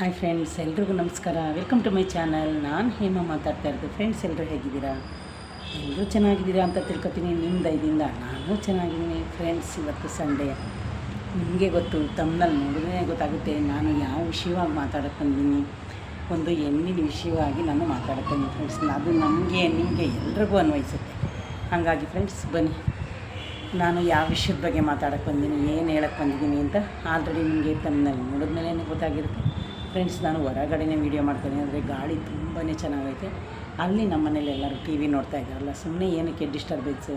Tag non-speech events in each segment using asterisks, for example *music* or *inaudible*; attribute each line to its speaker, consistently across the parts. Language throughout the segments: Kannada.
Speaker 1: ಹಾಯ್ ಫ್ರೆಂಡ್ಸ್ ಎಲ್ರಿಗೂ ನಮಸ್ಕಾರ. ವೆಲ್ಕಮ್ ಟು ಮೈ ಚಾನಲ್ ನಾನು ಹೇಮ ಮಾತಾಡ್ತಾ ಇರೋದು. ಫ್ರೆಂಡ್ಸ್ ಎಲ್ಲರೂ ಹೇಗಿದ್ದೀರಾ? ಎಲ್ಲರೂ ಚೆನ್ನಾಗಿದ್ದೀರಾ ಅಂತ ತಿಳ್ಕೊತೀನಿ. ನಿಮ್ಮ ದಯದಿಂದ ನಾನು ಚೆನ್ನಾಗಿದ್ದೀನಿ. ಫ್ರೆಂಡ್ಸ್ ಇವತ್ತು ಸಂಡೇ ನಿಮಗೆ ಗೊತ್ತು ತಮ್ಮನಲ್ಲಿ ನೋಡಿದ್ರೆ ಗೊತ್ತಾಗುತ್ತೆ, ನಾನು ಯಾವ ವಿಷಯವಾಗಿ ಮಾತಾಡಕ್ಕೆ ಬಂದಿದ್ದೀನಿ. ಒಂದು ಹೆಣ್ಣಿನ ವಿಷಯವಾಗಿ ನಾನು ಮಾತಾಡ್ತೀನಿ ಫ್ರೆಂಡ್ಸ್ ಅದು ನಮಗೆ, ನಿಮಗೆ ಎಲ್ರಿಗೂ ಅನ್ವಯಿಸುತ್ತೆ. ಹಾಗಾಗಿ ಫ್ರೆಂಡ್ಸ್ ಬನ್ನಿ. ನಾನು ಯಾವ ವಿಷಯದ ಬಗ್ಗೆ ಮಾತಾಡಕ್ಕೆ ಬಂದೀನಿ ಏನು ಹೇಳಕ್ಕೆ ಬಂದಿದ್ದೀನಿ ಅಂತ ಆಲ್ರೆಡಿ ನಿಮಗೆ ತಮ್ಮನಲ್ಲಿ ನೋಡಿದ್ಮೇಲೆ ಗೊತ್ತಾಗಿರುತ್ತೆ. ಫ್ರೆಂಡ್ಸ್ ನಾನು ಹೊರಗಡೆನೇ ವೀಡಿಯೋ ಮಾಡ್ತೇನೆ. ಅಂದರೆ ಗಾಳಿ ತುಂಬಾ ಚೆನ್ನಾಗೈತೆ. ಅಲ್ಲಿ ನಮ್ಮ ಮನೇಲಿ ಎಲ್ಲರೂ ಟಿ ವಿ ನೋಡ್ತಾ ಇದ್ದಾರಲ್ಲ ಸುಮ್ಮನೆ ಏನಕ್ಕೆ ಡಿಸ್ಟರ್ಬೆನ್ಸು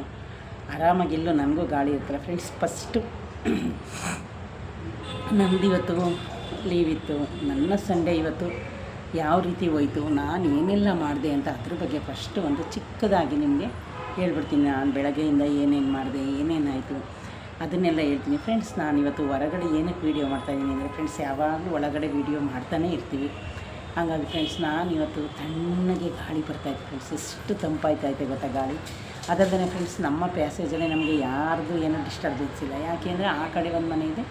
Speaker 1: ಆರಾಮಾಗಿಲ್ಲೂ ನನಗೂ ಗಾಳಿ ಇರ್ತಲ್ಲ ಫ್ರೆಂಡ್ಸ್ ಫಸ್ಟು ನಂದು ಇವತ್ತು ಲೀವ್ ಇತ್ತು. ನನ್ನ ಸಂಡೇ ಇವತ್ತು ಯಾವ ರೀತಿ ಹೋಯಿತು, ನಾನು ಏನೆಲ್ಲ ಮಾಡಿದೆ ಅಂತ ಅದ್ರ ಬಗ್ಗೆ ಫಸ್ಟು ಒಂದು ಚಿಕ್ಕದಾಗಿ ನಿಮಗೆ ಹೇಳ್ಬಿಡ್ತೀನಿ. ನಾನು ಬೆಳಗ್ಗೆಯಿಂದ ಏನೇನು ಮಾಡಿದೆ, ಏನೇನಾಯಿತು ಅದನ್ನೆಲ್ಲ ಹೇಳ್ತೀನಿ. ಫ್ರೆಂಡ್ಸ್ ನಾನು ಇವತ್ತು ಹೊರಗಡೆ ಏನಕ್ಕೆ ವೀಡಿಯೋ ಮಾಡ್ತಾಯಿದ್ದೀನಿ ಅಂದರೆ ಫ್ರೆಂಡ್ಸ್ ಯಾವಾಗಲೂ ಒಳಗಡೆ ವೀಡಿಯೋ ಮಾಡ್ತಾನೆ ಇರ್ತೀವಿ. ಹಾಗಾಗಿ ಫ್ರೆಂಡ್ಸ್ ನಾನು ಇವತ್ತು ತಣ್ಣಗೆ ಗಾಳಿ ಬರ್ತಾಯಿತ್ತು ಫ್ರೆಂಡ್ಸ್ ಎಷ್ಟು ತಂಪಾಯ್ತೈತೆ ಗೊತ್ತಾ ಗಾಳಿ? ಅದಲ್ಲದೆ ಫ್ರೆಂಡ್ಸ್ ನಮ್ಮ ಪ್ಯಾಸೇಜಲ್ಲೇ ನಮಗೆ ಯಾರ್ದು ಏನೂ ಡಿಸ್ಟರ್ಬೆನ್ಸ್ ಇಲ್ಲ. ಯಾಕೆ ಅಂದರೆ ಆ ಕಡೆ ಒಂದು ಮನೆ ಇದೆ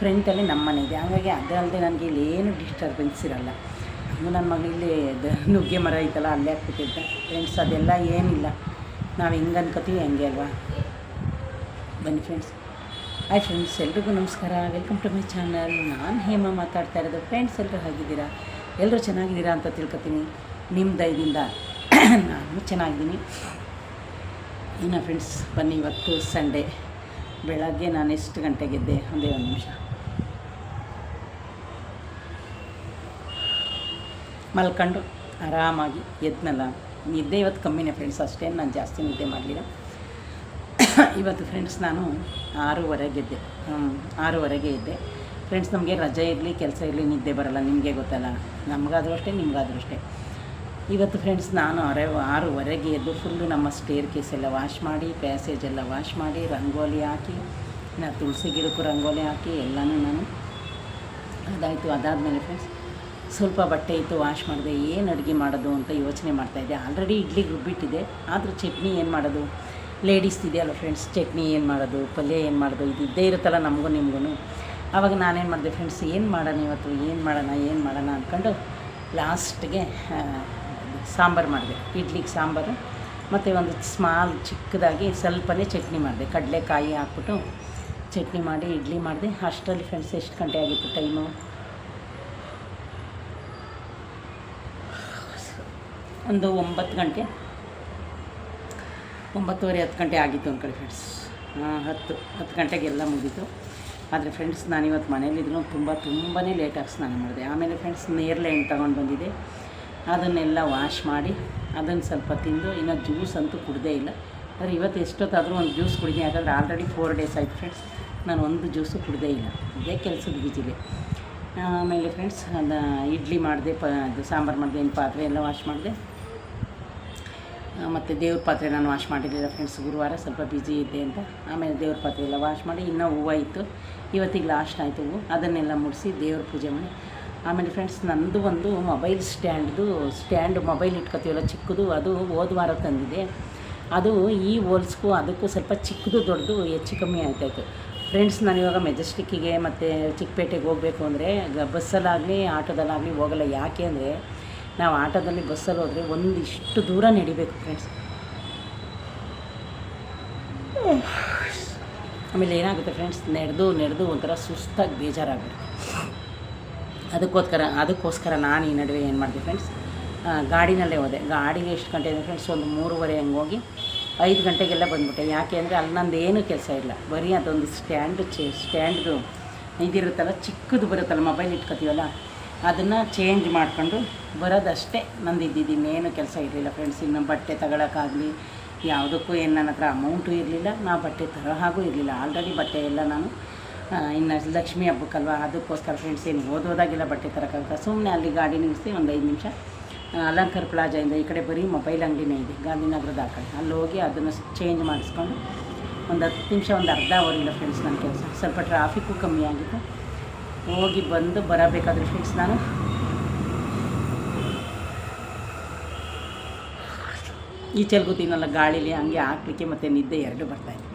Speaker 1: ಫ್ರೆಂಟಲ್ಲಿ ನಮ್ಮ ಮನೆ ಇದೆ. ಹಾಗಾಗಿ ಅದಲ್ಲದೆ ನನಗೆ ಇಲ್ಲಿ ಏನು ಡಿಸ್ಟರ್ಬೆನ್ಸ್ ಇರಲ್ಲ. ಅದು ನನ್ನ ಮಗಳಿಲ್ಲಿ ನುಗ್ಗೆ ಮರ ಐತಲ್ಲ, ಅಲ್ಲೇ ಹಾಕ್ಬಿಟ್ಟಿದ್ದೆ. ಫ್ರೆಂಡ್ಸ್ ಅದೆಲ್ಲ ಏನಿಲ್ಲ. ನಾವು ಹೆಂಗೆ ಅನ್ಕೋತೀವಿ ಹಂಗೆ ಅಲ್ವಾ? ಬನ್ನಿ ಫ್ರೆಂಡ್ಸ್ ಹಾಯ್ ಫ್ರೆಂಡ್ಸ್ ಎಲ್ರಿಗೂ ನಮಸ್ಕಾರ. ವೆಲ್ಕಮ್ ಟು ಮೈ ಚಾನಲ್ ನಾನು ಹೇಮಾ ಮಾತಾಡ್ತಾ ಇರೋದು. ಫ್ರೆಂಡ್ಸ್ ಎಲ್ಲರೂ ಹೇಗಿದ್ದೀರಾ? ಎಲ್ಲರೂ ಚೆನ್ನಾಗಿದ್ದೀರಾ ಅಂತ ತಿಳ್ಕೊತೀನಿ. ನಿಮ್ಮ ದಯದಿಂದ. *clears throat* ನಾನು ಚೆನ್ನಾಗಿದ್ದೀನಿ. ಇನ್ನು ಫ್ರೆಂಡ್ಸ್ ಬನ್ನಿ ಇವತ್ತು ಸಂಡೇ ಬೆಳಗ್ಗೆ ನಾನು ಎಷ್ಟು ಗಂಟೆಗೆದ್ದೆ ಒಂದೇ ಒಂದು ನಿಮಿಷ. ಮಲ್ಕೊಂಡು ಆರಾಮಾಗಿ ಎದ್ನಲ್ಲ. ನಿದ್ದೆ ಇವತ್ತು ಕಮ್ಮಿನೇ ಫ್ರೆಂಡ್ಸ್ ಅಷ್ಟೇ ನಾನು ಜಾಸ್ತಿ ನಿದ್ದೆ ಮಾಡಲಿಲ್ಲ. *laughs* ಇವತ್ತು ಫ್ರೆಂಡ್ಸ್ ನಾನು ಆರೂವರೆಗೆ ಎದ್ದೆ ಹ್ಞೂ ಆರೂವರೆಗೆ ಇದ್ದೆ. ಫ್ರೆಂಡ್ಸ್ ನಮಗೆ ರಜೆ ಇರಲಿ, ಕೆಲಸ ಇರಲಿ, ನಿದ್ದೆ ಬರಲ್ಲ. ನಿಮಗೆ ಗೊತ್ತಲ್ಲ. ನಮಗಾದರೂ ಅಷ್ಟೇ, ನಿಮಗಾದರೂ ಅಷ್ಟೇ. ಇವತ್ತು ಫ್ರೆಂಡ್ಸ್ ನಾನು ಅರೆ ಆರೂವರೆಗೆ ಎದ್ದು ಫುಲ್ಲು ನಮ್ಮ ಸ್ಟೇರ್ ಕೇಸ್ ಎಲ್ಲ ವಾಶ್ ಮಾಡಿ ಪ್ಯಾಸೇಜ್ ಎಲ್ಲ ವಾಶ್ ಮಾಡಿ, ರಂಗೋಲಿ ಹಾಕಿ, ನಾ ತುಳಸಿ ಗಿಡಕ್ಕೂ ರಂಗೋಲಿ ಹಾಕಿ, ಎಲ್ಲನೂ ನಾನು ಅದಾಯಿತು. ಅದಾದಮೇಲೆ ಫ್ರೆಂಡ್ಸ್ ಸ್ವಲ್ಪ ಬಟ್ಟೆ ಇತ್ತು ವಾಶ್ ಮಾಡಿದೆ. ಏನು ಅಡುಗೆ ಮಾಡೋದು ಅಂತ ಯೋಚನೆ ಮಾಡ್ತಾಯಿದ್ದೆ ಆಲ್ರೆಡಿ ಇಡ್ಲಿಗೆ ರುಬ್ಬಿಟ್ಟಿದೆ ಆದರೂ ಚಟ್ನಿ ಏನು ಮಾಡೋದು? ಲೇಡೀಸ್ ಇದೆಯಲ್ಲ ಫ್ರೆಂಡ್ಸ್ ಚಟ್ನಿ ಏನು ಮಾಡೋದು, ಪಲ್ಯ ಏನು ಮಾಡೋದು, ಇದು ಇರುತ್ತಲ್ಲ ನಮಗೂ ನಿಮಗೂ ಆವಾಗ ನಾನೇನು ಮಾಡಿದೆ ಫ್ರೆಂಡ್ಸ್ ಏನು ಮಾಡೋಣ ಇವತ್ತು, ಏನು ಮಾಡೋಣ ಏನು ಮಾಡೋಣ ಅಂದ್ಕೊಂಡು ಲಾಸ್ಟ್ಗೆ ಸಾಂಬಾರು ಮಾಡಿದೆ. ಇಡ್ಲಿಗೆ ಸಾಂಬಾರು, ಮತ್ತು ಒಂದು ಸ್ಮಾಲ್ ಚಿಕ್ಕದಾಗಿ ಸ್ವಲ್ಪನೇ ಚಟ್ನಿ ಮಾಡಿದೆ. ಕಡಲೆಕಾಯಿ ಹಾಕ್ಬಿಟ್ಟು ಚಟ್ನಿ ಮಾಡಿ, ಇಡ್ಲಿ ಮಾಡಿದೆ. ಅಷ್ಟರಲ್ಲಿ ಫ್ರೆಂಡ್ಸ್ ಎಷ್ಟು ಗಂಟೆ ಆಗಿತ್ತು ಟೈಮು ಒಂದು ಒಂಬತ್ತು ಗಂಟೆ. ಒಂಬತ್ತುವರೆ ಹತ್ತು ಗಂಟೆ ಆಗಿತ್ತು ಅಂದ್ಕೊಳ್ಳಿ ಫ್ರೆಂಡ್ಸ್ ಹತ್ತು ಹತ್ತು ಗಂಟೆಗೆಲ್ಲ ಮುಗೀತು. ಆದರೆ ಫ್ರೆಂಡ್ಸ್ ನಾನಿವತ್ತು ಮನೇಲಿದ್ರು ತುಂಬ ತುಂಬಾ ಲೇಟಾಗಿ ಸ್ನಾನ ಮಾಡಿದೆ. ಆಮೇಲೆ ಫ್ರೆಂಡ್ಸ್ ನೇರಳೆ ಹಣ್ಣು ತೊಗೊಂಡು ಬಂದಿದೆ. ಅದನ್ನೆಲ್ಲ ವಾಶ್ ಮಾಡಿ, ಅದನ್ನು ಸ್ವಲ್ಪ ತಿಂದು, ಇನ್ನು ಜ್ಯೂಸ್ ಅಂತೂ ಕುಡ್ದೇ ಇಲ್ಲ. ಆದರೆ ಇವತ್ತು ಎಷ್ಟೊತ್ತಾದರೂ ಒಂದು ಜ್ಯೂಸ್ ಕುಡಿದೆ. ಯಾಕಂದರೆ ಆಲ್ರೆಡಿ ಫೋರ್ ಡೇಸ್ ಆಯಿತು ಫ್ರೆಂಡ್ಸ್ ನಾನು ಒಂದು ಜ್ಯೂಸು ಕುಡ್ದೇ ಇಲ್ಲ. ಇದೇ ಕೆಲಸದ ಬಿಜಿದೆ ಆಮೇಲೆ ಫ್ರೆಂಡ್ಸ್ ಅದು ಇಡ್ಲಿ ಮಾಡಿದೆ, ಪ, ಅದು ಸಾಂಬಾರು ಮಾಡಿದೆ ಏನು ಪಾತ್ರೆ ಎಲ್ಲ ವಾಶ್ ಮಾಡಿದೆ. ಮತ್ತು ದೇವ್ರ ಪಾತ್ರೆ ನಾನು ವಾಶ್ ಮಾಡಿರಲಿಲ್ಲ ಫ್ರೆಂಡ್ಸ್ ಗುರುವಾರ ಸ್ವಲ್ಪ ಬ್ಯುಸಿ ಇದ್ದೆ ಅಂತ. ಆಮೇಲೆ ದೇವ್ರ ಪಾತ್ರೆ ಎಲ್ಲ ವಾಶ್ ಮಾಡಿ ಇನ್ನೂ ಹೂವು ಇತ್ತು. ಇವತ್ತಿಗೆ ಲಾಸ್ಟ್ ಆಯಿತು ಹೂವು. ಅದನ್ನೆಲ್ಲ ಮುಡಿಸಿ ದೇವ್ರ ಪೂಜೆ ಮಾಡಿ. ಆಮೇಲೆ ಫ್ರೆಂಡ್ಸ್ ನಂದು ಒಂದು ಮೊಬೈಲ್ ಸ್ಟ್ಯಾಂಡ್ದು ಸ್ಟ್ಯಾಂಡ್ ಮೊಬೈಲ್ ಇಟ್ಕೊತೀವಲ್ಲ, ಚಿಕ್ಕದು, ಅದು ಹೋದ ವಾರ ತಂದಿದೆ. ಅದು ಈ ಹೋಲ್ಸ್ಗೂ ಅದಕ್ಕೂ ಸ್ವಲ್ಪ ಚಿಕ್ಕದು ದೊಡ್ಡದು ಹೆಚ್ಚು ಕಮ್ಮಿ ಆಯ್ತಾಯಿತ್ತು ಫ್ರೆಂಡ್ಸ್ ನಾನು ಇವಾಗ ಮೆಜೆಸ್ಟಿಕ್ಕಿಗೆ ಮತ್ತು ಚಿಕ್ಕಪೇಟೆಗೆ ಹೋಗಬೇಕು ಅಂದರೆ, ಬಸ್ಸಲ್ಲಾಗಲಿ, ಆಟೋದಲ್ಲಾಗಲಿ ಹೋಗಲ್ಲ. ಯಾಕೆ ಅಂದರೆ ನಾವು ಆಟೋದಲ್ಲಿ ಬಸ್ಸಲ್ಲಿ ಹೋದರೆ ಒಂದಿಷ್ಟು ದೂರ ನಡಿಬೇಕು ಫ್ರೆಂಡ್ಸ್ ಆಮೇಲೆ ಏನಾಗುತ್ತೆ ಫ್ರೆಂಡ್ಸ್ ನಡೆದು ನಡೆದು ಒಂಥರ ಸುಸ್ತಾಗಿ ಬೇಜಾರಾಗ್ಬಿಡುತ್ತೆ. ಅದಕ್ಕೋಸ್ಕರ ಅದಕ್ಕೋಸ್ಕರ ನಾನು ಈ ನಡುವೆ ಏನು ಮಾಡಿದೆ ಫ್ರೆಂಡ್ಸ್ ಗಾಡಿನಲ್ಲೇ ಹೋದೆ. ಗಾಡಿಗೆ ಎಷ್ಟು ಗಂಟೆ ಅಂದರೆ ಫ್ರೆಂಡ್ಸ್ ಒಂದು ಮೂರುವರೆ ಹಂಗೆ ಹೋಗಿ ಐದು ಗಂಟೆಗೆಲ್ಲ ಬಂದ್ಬಿಟ್ಟೆ. ಯಾಕೆ ಅಂದರೆ ಅಲ್ಲಿ ನಂದು ಏನು ಕೆಲಸ ಇಲ್ಲ. ಬರೀ ಅದೊಂದು ಸ್ಟ್ಯಾಂಡ್ ಚೇ ಸ್ಟ್ಯಾಂಡ್ದು ಇದಿರುತ್ತಲ್ಲ, ಚಿಕ್ಕದು ಬರುತ್ತಲ್ಲ ಮೊಬೈಲ್ ಇಟ್ಕೊತೀವಲ್ಲ ಅದನ್ನು ಚೇಂಜ್ ಮಾಡಿಕೊಂಡು ಬರೋದಷ್ಟೇ ನಂದು ಇದ್ದಿದ್ದೀನಿ ಏನು ಕೆಲಸ ಇರಲಿಲ್ಲ ಫ್ರೆಂಡ್ಸ್ ಇನ್ನು ಬಟ್ಟೆ ತಗೊಳಕ್ಕಾಗಲಿ, ಯಾವುದಕ್ಕೂ ಏನು ನನ್ನ ಹತ್ರ ಅಮೌಂಟು ಇರಲಿಲ್ಲ. ನಾ ಬಟ್ಟೆ ತರೋ ಹಾಗೂ ಇರಲಿಲ್ಲ. ಆಲ್ರೆಡಿ ಬಟ್ಟೆ ಎಲ್ಲ ನಾನು ಇನ್ನು ಲಕ್ಷ್ಮಿ ಹಬ್ಬಕ್ಕಲ್ವ? ಅದಕ್ಕೋಸ್ಕರ ಫ್ರೆಂಡ್ಸ್ ಏನು ಓದೋದಾಗಿಲ್ಲ ಬಟ್ಟೆ ತರೋಕ್ಕಾಗಲ್ಲ ಸುಮ್ಮನೆ ಅಲ್ಲಿ ಗಾಡಿ ನಿಲ್ಲಿಸಿ ಒಂದು ಐದು ನಿಮಿಷ ಅಲಂಕಾರ ಪ್ಲಾಜಾಯಿಂದ ಈ ಕಡೆ ಬರೀ ಮೊಬೈಲ್ ಅಂಗಡಿನೇ ಇದೆ, ಗಾಂಧಿನಗರದ ಆ ಕಡೆ. ಅಲ್ಲಿ ಹೋಗಿ ಅದನ್ನು ಚೇಂಜ್ ಮಾಡಿಸ್ಕೊಂಡು ಒಂದು ಹತ್ತು ನಿಮಿಷ, ಒಂದು ಅರ್ಧ ಅವರ್ ಫ್ರೆಂಡ್ಸ್ ನನ್ನ ಕೆಲಸ. ಸ್ವಲ್ಪ ಟ್ರಾಫಿಕ್ಕು ಕಮ್ಮಿ ಆಗಿತ್ತು. ಹೋಗಿ ಬಂದು ಬರಬೇಕಾದ್ರೆ ಫ್ರೆಂಡ್ಸ್ ನಾನು ಈಚೆಲ್ ಕೂತೀನಲ್ಲ ಗಾಳಿಲಿ ಹಂಗೆ ಹಾಕ್ಲಿಕ್ಕೆ ಮತ್ತು ನಿದ್ದೆ ಎರಡು ಬರ್ತಾಯಿತ್ತು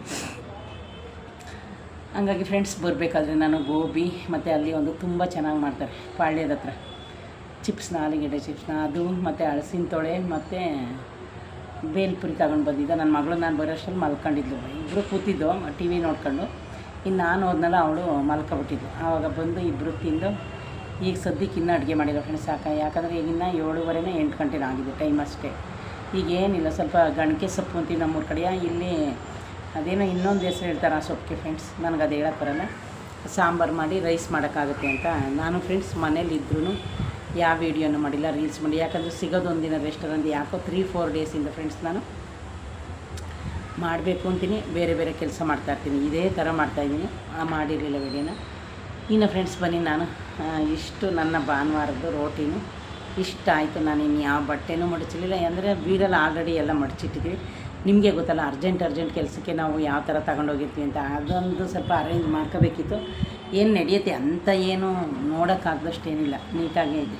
Speaker 1: ಹಂಗಾಗಿ ಫ್ರೆಂಡ್ಸ್ ಬರಬೇಕಾದ್ರೆ ನಾನು ಗೋಬಿ ಮತ್ತು ಅಲ್ಲಿ ಒಂದು ತುಂಬ ಚೆನ್ನಾಗಿ ಮಾಡ್ತಾರೆ, ಪಾಳ್ಯದ ಹತ್ರ. ಚಿಪ್ಸ್ನ ಆಲೂಗೆಡ್ಡೆ ಚಿಪ್ಸ್ನ ಅದು ಮತ್ತು ಹಳಸಿನ ತೊಳೆ ಮತ್ತು ಬೇಲ್ಪುರಿ ತಗೊಂಡು ಬಂದಿದ್ದೆ. ನನ್ನ ಮಗಳು ನಾನು ಬರೋಷ್ಟರಲ್ಲಿ ಮಲ್ಕೊಂಡಿದ್ಲು. ಇಬ್ಬರು ಕೂತಿದ್ದು ಟಿ ವಿ ನೋಡ್ಕೊಂಡು. ಇನ್ನು ನಾನು ಹೋದ್ನಲ್ಲ ಅವಳು ಮಲ್ಕೊಬಿಟ್ಟಿದ್ದು ಆವಾಗ ಬಂದು ಇಬ್ಬರು ತಿಂದು ಈಗ ಸದ್ಯಕ್ಕೆ ಇನ್ನೂ ಅಡುಗೆ ಮಾಡಿಲ್ಲ ಫ್ರೆಂಡ್ಸ್ ಸಾಕ ಯಾಕಂದರೆ ಈಗಿನ್ನ ಏಳುವರೆನೇ ಎಂಟು ಗಂಟೆನೇ ಆಗಿದೆ ಟೈಮ್ ಅಷ್ಟೇ. ಈಗ ಏನಿಲ್ಲ, ಸ್ವಲ್ಪ ಗಣಕೆ ಸೊಪ್ಪು ಅಂತೀವಿ ನಮ್ಮೂರ ಕಡೆಯ ಇಲ್ಲಿ ಅದೇನೋ ಇನ್ನೊಂದು ಹೆಸರು ಹೇಳ್ತಾರೆ ಆ ಸೊಪ್ಪಿಗೆ ಫ್ರೆಂಡ್ಸ್ ನನಗೆ ಅದು ಹೇಳಕ್ಕೆ ಬರಲ್ಲ. ಸಾಂಬಾರು ಮಾಡಿ ರೈಸ್ ಮಾಡೋಕ್ಕಾಗುತ್ತೆ ಅಂತ. ನಾನು ಫ್ರೆಂಡ್ಸ್ ಮನೇಲಿ ಇದ್ರೂ ಯಾವ ವೀಡಿಯೋನು ಮಾಡಿಲ್ಲ ರೀಲ್ಸ್ ಮಾಡಿ ಯಾಕಂದರೆ ಸಿಗೋದು ಒಂದಿನ ರೆಸ್ಟೋರೆಂಟ್ ಯಾಕೋ ತ್ರೀ ಫೋರ್ ಡೇಸಿಂದ ಫ್ರೆಂಡ್ಸ್ ನಾನು ಮಾಡಬೇಕು ಅಂತೀನಿ. ಬೇರೆ ಬೇರೆ ಕೆಲಸ ಮಾಡ್ತಾಯಿರ್ತೀನಿ ಇದೇ ಥರ ಮಾಡ್ತಾಯಿದ್ದೀನಿ ಮಾಡಿರಲಿಲ್ಲ ವಿಡಿಯೋನ. ಇನ್ನು ಫ್ರೆಂಡ್ಸ್ ಬನ್ನಿ ನಾನು. ಇಷ್ಟು ನನ್ನ ಭಾನುವಾರದ್ದು ರೋಟಿನು ಇಷ್ಟ ಆಯಿತು. ನಾನು ಇನ್ನು ಯಾವ ಬಟ್ಟೆನೂ ಮಡಚಲಿಲ್ಲ ಅಂದರೆ ಬೀರಲ್ಲಿ ಆಲ್ರೆಡಿ ಎಲ್ಲ ಮಡಚಿಟ್ಟಿದ್ವಿ. ನಿಮಗೆ ಗೊತ್ತಲ್ಲ ಅರ್ಜೆಂಟ್ ಅರ್ಜೆಂಟ್ ಕೆಲಸಕ್ಕೆ ನಾವು ಯಾವ ಥರ ತಗೊಂಡೋಗಿರ್ತೀವಿ ಅಂತ. ಅದೊಂದು ಸ್ವಲ್ಪ ಅರೇಂಜ್ ಮಾಡ್ಕೋಬೇಕಿತ್ತು. ಏನು ನಡೆಯುತ್ತೆ ಅಂತ ಏನು ನೋಡೋಕ್ಕಾಗ್ದಷ್ಟೇನಿಲ್ಲ ನೀಟಾಗೇ ಇದೆ.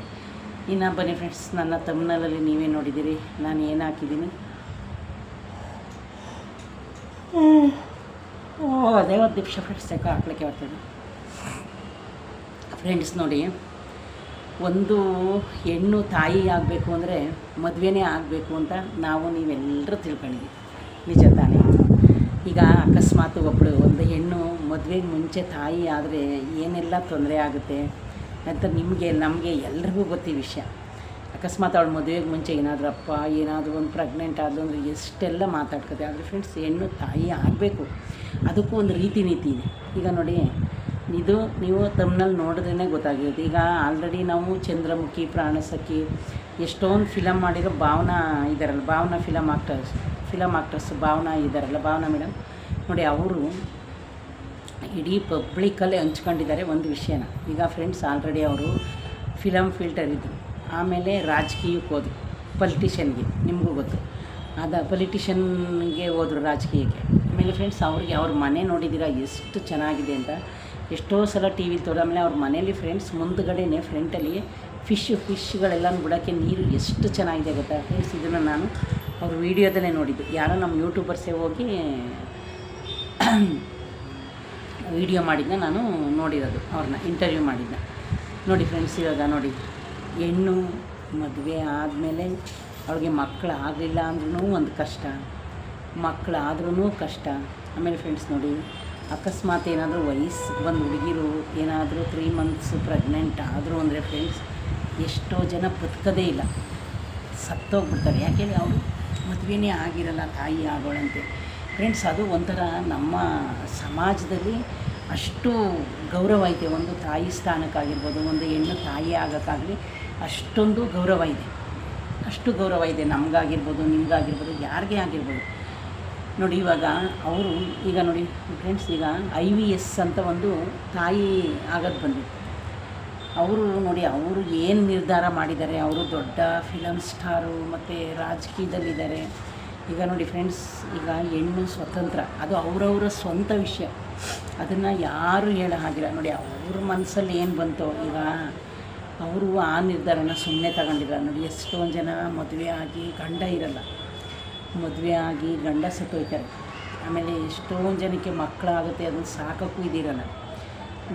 Speaker 1: ಇನ್ನು ಬನ್ನಿ ಫ್ರೆಂಡ್ಸ್ ನನ್ನ ತಮ್ಮನಲ್ಲಿ ನೀವೇ ನೋಡಿದ್ದೀರಿ. ನಾನು ಏನು ಹಾಕಿದ್ದೀನಿ? ಅದೇ ಒಂದು ನಿಮಿಷ ಫ್ರೆಂಡ್ಸ್ ಯಾಕೆ ಹಾಕ್ಲಿಕ್ಕೆ ಬರ್ತದೆ. ಫ್ರೆಂಡ್ಸ್ ನೋಡಿ, ಒಂದು ಹೆಣ್ಣು ತಾಯಿ ಆಗಬೇಕು ಅಂದರೆ ಮದುವೆನೇ ಆಗಬೇಕು ಅಂತ ನಾವು ನೀವೆಲ್ಲರೂ ತಿಳ್ಕೊಂಡಿದ್ದೀವಿ. ನಿಜ ತಾನೇ. ಈಗ ಅಕಸ್ಮಾತ್ ಒಬ್ಬಳು ಒಂದು ಹೆಣ್ಣು ಮದುವೆಗೆ ಮುಂಚೆ ತಾಯಿ ಆದರೆ ಏನೆಲ್ಲ ತೊಂದರೆ ಆಗುತ್ತೆ ಅಂತ ನಿಮಗೆ, ನಮಗೆ ಎಲ್ರಿಗೂ ಗೊತ್ತಿ ವಿಷಯ. ಅಕಸ್ಮಾತ್ ಅವಳು ಮದುವೆಗೆ ಮುಂಚೆ ಏನಾದರೂ ಅಪ್ಪ ಏನಾದರೂ ಒಂದು ಪ್ರೆಗ್ನೆಂಟ್ ಆದ್ಲು ಅಂದರೆ ಎಷ್ಟೆಲ್ಲ ಮಾತಾಡ್ಕೊತೆ. ಆದರೆ ಫ್ರೆಂಡ್ಸ್ ಹೆಣ್ಣು ತಾಯಿ ಆಗಬೇಕು. ಅದಕ್ಕೂ ಒಂದು ರೀತಿ ನೀತಿ ಇದೆ. ಈಗ ನೋಡಿ, ಇದು ನೀವು ತಮ್ಮನಲ್ಲಿ ನೋಡಿದ್ರೇ ಗೊತ್ತಾಗಿರುತ್ತೆ ಈಗ ಆಲ್ರೆಡಿ ನಾವು ಚಂದ್ರಮುಖಿ, ಪ್ರಾಣಸಖಿ, ಎಷ್ಟೊಂದು ಫಿಲಮ್ ಮಾಡಿರೋ ಭಾವನಾ ಇದ್ದಾರಲ್ಲ Bhavana film actors film actors Bhavana ಇದ್ದಾರಲ್ಲ ಭಾವನಾ ಮೇಡಮ್ ನೋಡಿ, ಅವರು ಇಡೀ ಪಬ್ಲಿಕ್ಕಲ್ಲೇ ಹಂಚ್ಕೊಂಡಿದ್ದಾರೆ ಒಂದು ವಿಷಯನ. ಈಗ ಫ್ರೆಂಡ್ಸ್ ಆಲ್ರೆಡಿ ಅವರು ಫಿಲಮ್ ಫಿಲ್ಟರ್ ಇದ್ದರು ಆಮೇಲೆ ರಾಜಕೀಯಕ್ಕೆ ಹೋದ್ರು. ಪೊಲಿಟಿಷನ್ಗೆ ನಿಮಗೂ ಗೊತ್ತು. ಅದು ಪೊಲಿಟಿಷನ್ಗೆ ಹೋದರು ರಾಜಕೀಯಕ್ಕೆ. ಆಮೇಲೆ ಫ್ರೆಂಡ್ಸ್ ಅವ್ರಿಗೆ ಅವ್ರ ಮನೆ ನೋಡಿದ್ದೀರಾ ಎಷ್ಟು ಚೆನ್ನಾಗಿದೆ ಅಂತ. ಎಷ್ಟೋ ಸಲ ಟಿ ವಿಲಿ ಆಮೇಲೆ ಅವ್ರ ಮನೇಲಿ ಫ್ರೆಂಡ್ಸ್ ಮುಂದ್ಗಡೆನೇ ಫ್ರಂಟಲ್ಲಿ ಫಿಶ್ ಫಿಶ್ಗಳೆಲ್ಲ ಬಿಡೋಕ್ಕೆ ನೀರು ಎಷ್ಟು ಚೆನ್ನಾಗಿದೆ ಗೊತ್ತಾ? ಫ್ರೆಂಡ್ಸ್ ಇದನ್ನು ನಾನು ಅವ್ರ ವೀಡಿಯೋದಲ್ಲೇ ನೋಡಿದ್ದು. ಯಾರೋ ನಮ್ಮ ಯೂಟ್ಯೂಬರ್ಸೇ ಹೋಗಿ *clears throat* ವಿಡಿಯೋ ಮಾಡಿದ್ನ, ನಾನು ನೋಡಿರೋದು, ಅವ್ರನ್ನ ಇಂಟರ್ವ್ಯೂ ಮಾಡಿದ್ನ. ನೋಡಿ ಫ್ರೆಂಡ್ಸ್ ಇವಾಗ ನೋಡಿ. ಹೆಣ್ಣು ಮದುವೆ ಆದಮೇಲೆ ಅವ್ಳಿಗೆ ಮಕ್ಕಳು ಆಗಲಿಲ್ಲ ಅಂದ್ರೂ ಒಂದು ಕಷ್ಟ. ಮಕ್ಕಳಾದ್ರೂ ಕಷ್ಟ. ಆಮೇಲೆ ಫ್ರೆಂಡ್ಸ್ ನೋಡಿ, ಅಕಸ್ಮಾತ್ ಏನಾದರೂ ವಯಸ್ಸಿಗೆ ಬಂದು ಹುಡುಗಿರು ಏನಾದರೂ ತ್ರೀ ಮಂತ್ಸ್ ಪ್ರೆಗ್ನೆಂಟ್ ಆದರು ಅಂದರೆ ಫ್ರೆಂಡ್ಸ್ ಎಷ್ಟೋ ಜನ ಬದುಕೋದೇ ಇಲ್ಲ. ಸತ್ತೋಗ್ಬಿಡ್ತಾರೆ. ಯಾಕೆಂದರೆ ಅವರು ಮದುವೆನೇ ಆಗಿರಲ್ಲ, ತಾಯಿ ಆಗೋಳಂತೆ. ಫ್ರೆಂಡ್ಸ್ ಅದು ಒಂಥರ ನಮ್ಮ ಸಮಾಜದಲ್ಲಿ ಅಷ್ಟು ಗೌರವ ಇದೆ. ಒಂದು ತಾಯಿ ಸ್ಥಾನಕ್ಕಾಗಿರ್ಬೋದು, ಒಂದು ಹೆಣ್ಣು ತಾಯಿ ಆಗೋಕ್ಕಾಗಲಿ ಅಷ್ಟೊಂದು ಗೌರವ ಇದೆ. ಅಷ್ಟು ಗೌರವ ಇದೆ. ನಮಗಾಗಿರ್ಬೋದು, ನಿಮಗಾಗಿರ್ಬೋದು, ಯಾರಿಗೆ ಆಗಿರ್ಬೋದು. ನೋಡಿ, ಇವಾಗ ಅವರು ಈಗ ನೋಡಿ ಫ್ರೆಂಡ್ಸ್ ಈಗ ಐ ವಿ ಎಸ್ ಅಂತ ಒಂದು ತಾಯಿ ಆಗೋದು ಬಂದಿತ್ತು. ಅವರು ನೋಡಿ, ಅವರು ಏನು ನಿರ್ಧಾರ ಮಾಡಿದ್ದಾರೆ? ಅವರು ದೊಡ್ಡ ಫಿಲಮ್ ಸ್ಟಾರು ಮತ್ತು ರಾಜಕೀಯದಲ್ಲಿದ್ದಾರೆ. ಈಗ ನೋಡಿ ಫ್ರೆಂಡ್ಸ್ ಈಗ ಹೆಣ್ಣು ಸ್ವತಂತ್ರ. ಅದು ಅವರವರ ಸ್ವಂತ ವಿಷಯ. ಅದನ್ನು ಯಾರು ಹೇಳೋ ಹಾಗಿಲ್ಲ. ನೋಡಿ, ಅವ್ರ ಮನಸ್ಸಲ್ಲಿ ಏನು ಬಂತೋ, ಈಗ ಅವರು ಆ ನಿರ್ಧಾರನ ಸುಮ್ಮನೆ ತಗೊಂಡಿಲ್ಲ. ನೋಡಿ, ಎಷ್ಟೊಂದು ಜನ ಮದುವೆ ಆಗಿ ಗಂಡ ಇರಲ್ಲ. ಮದುವೆ ಆಗಿ ಗಂಡ ಸತ್ತೋಯ್ತಾರೆ. ಆಮೇಲೆ ಎಷ್ಟೊಂದು ಜನಕ್ಕೆ ಮಕ್ಕಳಾಗುತ್ತೆ, ಅದನ್ನು ಸಾಕೋಕ್ಕೂ ಇದಿರಲ್ಲ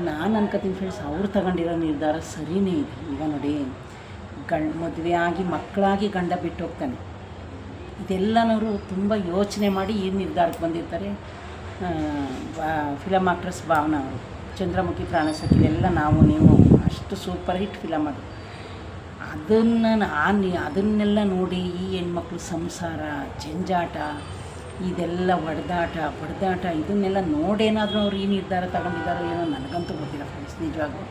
Speaker 1: ನಾನು ಅನ್ಕೋತೀನಿ ಫ್ರೆಂಡ್ಸ್ ಅವ್ರು ತಗೊಂಡಿರೋ ನಿರ್ಧಾರ ಸರಿಯೇ ಇದೆ. ಈಗ ನೋಡಿ, ಗಂಡ, ಮದುವೆ ಆಗಿ ಮಕ್ಕಳಾಗಿ ಗಂಡ ಬಿಟ್ಟು ಹೋಗ್ತಾನೆ ಇದೆಲ್ಲನವರು ತುಂಬ ಯೋಚನೆ ಮಾಡಿ ಈ ನಿರ್ಧಾರಕ್ಕೆ ಬಂದಿರ್ತಾರೆ. ಫಿಲಮ್ ಆಕ್ಟ್ರೆಸ್ ಭಾವನಾ ಅವರು, ಚಂದ್ರಮುಖಿ ಪ್ರಾಣಸಖಿ ಎಲ್ಲ ನಾವು, ನೀವು, ಅಷ್ಟು ಸೂಪರ್ ಹಿಟ್ ಫಿಲಮ್ ಅದು. ಅದನ್ನು ಆ ನಿ ಅದನ್ನೆಲ್ಲ ನೋಡಿ ಈ ಹೆಣ್ಮಕ್ಳು ಸಂಸಾರ, ಜಂಜಾಟ, ಇದೆಲ್ಲ ಹೊಡೆದಾಟ ಬಡ್ದಾಟ ಇದನ್ನೆಲ್ಲ ನೋಡೇನಾದರೂ ಅವ್ರು ಏನು ನಿರ್ಧಾರ ತಗೊಂಡಿದ್ದಾರೋ ಏನೋ ನನಗಂತೂ ಗೊತ್ತಿಲ್ಲ ಫ್ರೆಂಡ್ಸ್ ನಿಜವಾಗೂ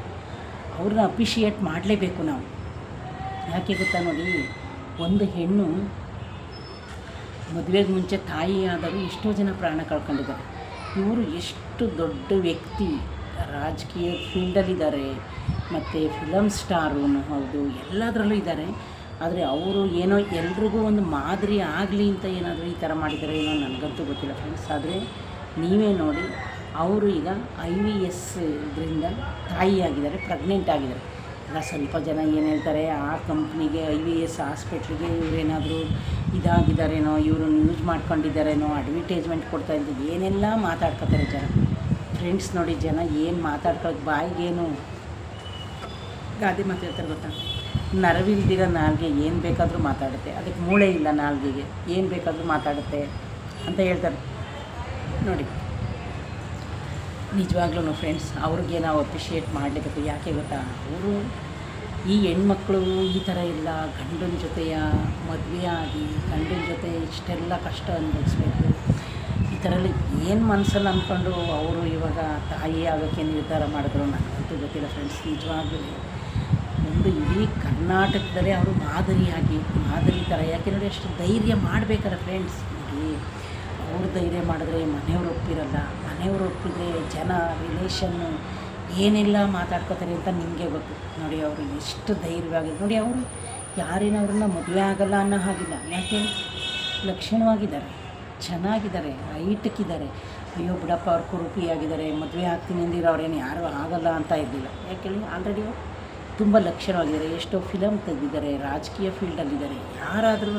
Speaker 1: ಅವ್ರನ್ನ ಅಪ್ರಿಷಿಯೇಟ್ ಮಾಡಲೇಬೇಕು ನಾವು. ಯಾಕೆ ಗೊತ್ತಾ ನೋಡಿ, ಒಂದು ಹೆಣ್ಣು ಮದುವೆಗೆ ಮುಂಚೆ ತಾಯಿ ಆದರೂ ಎಷ್ಟೋ ಜನ ಪ್ರಾಣ ಕಳ್ಕೊಂಡಿದ್ದಾರೆ. ಇವರು ಎಷ್ಟು ದೊಡ್ಡ ವ್ಯಕ್ತಿ, ರಾಜಕೀಯ ಫೀಲ್ಡಲ್ಲಿದ್ದಾರೆ ಮತ್ತು ಫಿಲಮ್ ಸ್ಟಾರು ಹೌದು, ಎಲ್ಲದರಲ್ಲೂ ಇದ್ದಾರೆ. ಆದರೆ ಅವರು ಏನೋ ಎಲ್ರಿಗೂ ಒಂದು ಮಾದರಿ ಆಗಲಿ ಅಂತ ಏನಾದರೂ ಈ ಥರ ಮಾಡಿದ್ದಾರೆ ಏನೋ ನನಗಂತೂ ಗೊತ್ತಿಲ್ಲ ಫ್ರೆಂಡ್ಸ್ ಆದರೆ ನೀವೇ ನೋಡಿ, ಅವರು ಈಗ ಐ ವಿ ಎಸ್ ಇದರಿಂದ ತಾಯಿಯಾಗಿದ್ದಾರೆ ಪ್ರೆಗ್ನೆಂಟ್ ಆಗಿದ್ದಾರೆ. ಈಗ ಸ್ವಲ್ಪ ಜನ ಏನು ಹೇಳ್ತಾರೆ, ಆ ಕಂಪ್ನಿಗೆ ಐ ವಿ ಎಸ್ ಹಾಸ್ಪಿಟ್ಲಿಗೆ ಇವರೇನಾದರೂ ಇದಾಗಿದ್ದಾರೇನೋ ಇವರು ಯೂಸ್ ಮಾಡ್ಕೊಂಡಿದ್ದಾರೇನೋ ಅಡ್ವರ್ಟೈಸ್ಮೆಂಟ್ ಕೊಡ್ತಾ ಇದ್ದು ಏನೆಲ್ಲ ಮಾತಾಡ್ಕೊತಾರೆ ಜನ. ಫ್ರೆಂಡ್ಸ್ ನೋಡಿ ಜನ ಏನು ಮಾತಾಡ್ಕೊಳಕ್ಕೆ ಬಾಯಿಗೇನು ಗಾದೆ ಮಾತು ಹೇಳ್ತಾರೆ ಗೊತ್ತಾ? ನರವಿಲ್ದಿರ ನಾಲ್ಗೆ ಏನು ಬೇಕಾದರೂ ಮಾತಾಡುತ್ತೆ. ಅದಕ್ಕೆ ಮೂಳೆ ಇಲ್ಲ ನಾಲ್ಗೆಗೆ. ಏನು ಬೇಕಾದರೂ ಮಾತಾಡುತ್ತೆ ಅಂತ ಹೇಳ್ತಾರೆ. ನೋಡಿ. ನಿಜವಾಗ್ಲೂ ಫ್ರೆಂಡ್ಸ್ ಅವ್ರಿಗೆ ನಾವು ಅಪ್ರಿಷಿಯೇಟ್ ಮಾಡಲೇಬೇಕು ಯಾಕೆ ಗೊತ್ತಾ? ಅವರು ಈ ಹೆಣ್ಮಕ್ಳು ಈ ಥರ ಇಲ್ಲ, ಗಂಡನ ಜೊತೆಯ ಮದುವೆ ಆಗಿ ಗಂಡನ ಜೊತೆ ಇಷ್ಟೆಲ್ಲ ಕಷ್ಟ ಅನುಭವಿಸ್ಬೇಕು. ಈ ಥರಲ್ಲಿ ಏನು ಮನಸ್ಸಲ್ಲಿ ಅಂದ್ಕೊಂಡು ಅವರು ಇವಾಗ ತಾಯಿ ಆಗೋಕ್ಕೆ ನಿರ್ಧಾರ ಮಾಡಿದ್ರು ನನಗಂತೂ ಗೊತ್ತಿಲ್ಲ ಫ್ರೆಂಡ್ಸ್ ನಿಜವಾಗ್ಲೂ. ಒಂದು ಇಡೀ ಕರ್ನಾಟಕದಲ್ಲೇ ಅವರು ಮಾದರಿಯಾಗಿ, ಮಾದರಿ ಥರ. ಯಾಕೆ ನೋಡಿ ಅಷ್ಟು ಧೈರ್ಯ ಮಾಡಬೇಕಲ್ಲ ಫ್ರೆಂಡ್ಸ್ ಅವ್ರು ಧೈರ್ಯ ಮಾಡಿದ್ರೆ ಮನೆಯವ್ರು ಒಪ್ಪಿರಲ್ಲ, ಮನೆಯವ್ರು ಒಪ್ಪಿದ್ರೆ ಜನ ರಿಲೇಷನ್ನು ಏನೆಲ್ಲ ಮಾತಾಡ್ಕೋತಾರೆ ಅಂತ ನಿಮಗೆ ಗೊತ್ತು. ನೋಡಿ ಅವರು ಎಷ್ಟು ಧೈರ್ಯವಾಗಿ ನೋಡಿ ಅವರು ಯಾರೇನವ್ರನ್ನ ಮದುವೆ ಆಗಲ್ಲ ಅನ್ನೋ ಹಾಗಿಲ್ಲ. ಯಾಕೆ? ಲಕ್ಷಣವಾಗಿದ್ದಾರೆ. ಚೆನ್ನಾಗಿದ್ದಾರೆ. ಹೈಟಕ್ಕಿದ್ದಾರೆ ಅಯ್ಯೋ ಬಿಡಪ್ಪ, ಅವ್ರು ಕುರುಪಿಯಾಗಿದ್ದಾರೆ ಮದುವೆ ಆಗ್ತೀನಿ ಅಂದಿರೋ ಅವ್ರೇನು ಯಾರೂ ಆಗಲ್ಲ ಅಂತ ಇರಲಿಲ್ಲ. ಯಾಕೆ ಹೇಳಿ ಆಲ್ರೆಡಿ ತುಂಬ ಲಕ್ಷಣವಾಗಿದ್ದಾರೆ. ಎಷ್ಟೋ ಫಿಲಮ್ ತೆಗೆದಿದ್ದಾರೆ. ರಾಜಕೀಯ ಫೀಲ್ಡಲ್ಲಿದ್ದಾರೆ ಯಾರಾದರೂ